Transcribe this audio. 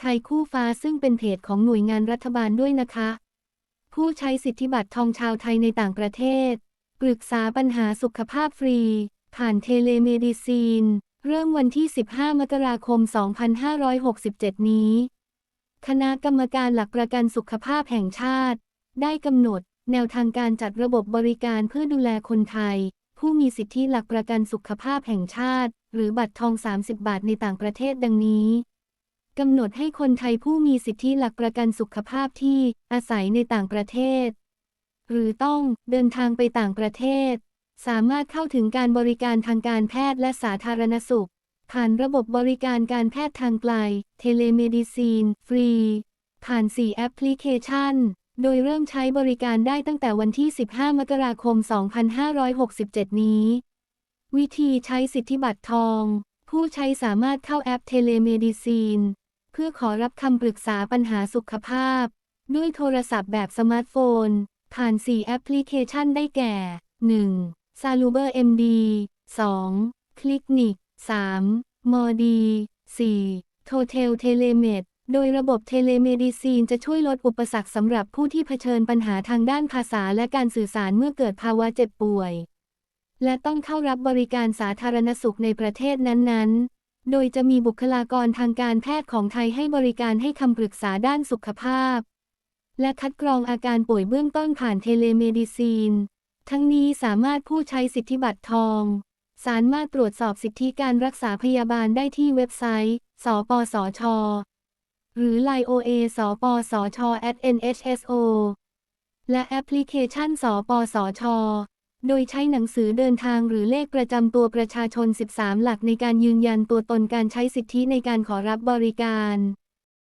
ไทยคู่ฟ้าซึ่งเป็นเพจของหน่วยงานรัฐบาลด้วยนะคะ ผู้ใช้สิทธิบัตรทองชาวไทยในต่างประเทศ ปรึกษาปัญหาสุขภาพฟรี ผ่านเทเลเมดิซีน เริ่มวันที่ 15 มกราคม 2567 นี้ คณะกรรมการหลักประกันสุขภาพแห่งชาติ ได้กำหนด แนวทางการจัดระบบบริการเพื่อดูแลคนไทย ผู้มีสิทธิหลักประกันสุขภาพแห่งชาติ หรือบัตรทอง 30 บาทในต่างประเทศดังนี้ กำหนดให้คนไทยผู้มีสิทธิหลักประกันสุขภาพที่อาศัยในต่างประเทศ หรือต้องเดินทางไปต่างประเทศ สามารถเข้าถึงการบริการทางการแพทย์และสาธารณสุข ผ่านระบบบริการการแพทย์ทางไกล เทเลเมดิซีน ฟรี ผ่าน 4 แอปพลิเคชัน โดยเริ่มใช้บริการได้ตั้งแต่วันที่ 15 มกราคม 2567 นี้ วิธีใช้สิทธิบัตรทอง ผู้ใช้สามารถเข้าแอปเทเลเมดิซีน เพื่อขอรับคำปรึกษาปัญหาสุขภาพ ด้วยโทรศัพท์แบบสมาร์ทโฟน ผ่าน 4 แอปพลิเคชันได้แก่ 1. s a l u b e r MD 2. Clinic 3. m o d 4. Total Telemed โดยระบบเทเลเมดิซีนจะช่วยลดอุปสรรคสำหรับผู้ที่เผชิญปัญหาทางด้านภาษาและการสื่อสารเมื่อเกิดภาวะเจ็บป่วย และต้องเข้ารับบริการสาธารณสุขในประเทศนั้นๆ โดยจะมีบุคลากรทางการแพทย์ของไทยให้บริการให้คำปรึกษาด้านสุขภาพ และคัดกรองอาการป่วยเบื้องต้นผ่านเทเลเมดิซีน ทั้งนี้สามารถผู้ใช้สิทธิบัตรทอง สามารถตรวจสอบสิทธิการรักษาพยาบาลได้ที่เว็บไซต์ สปสช หรือ Line OA สปสช @nhso และแอปพลิเคชัน สปสช โดยใช้หนังสือเดินทางหรือเลขประจำตัวประชาชน 13 หลักในการยืนยันตัวตนการใช้สิทธิในการขอรับบริการ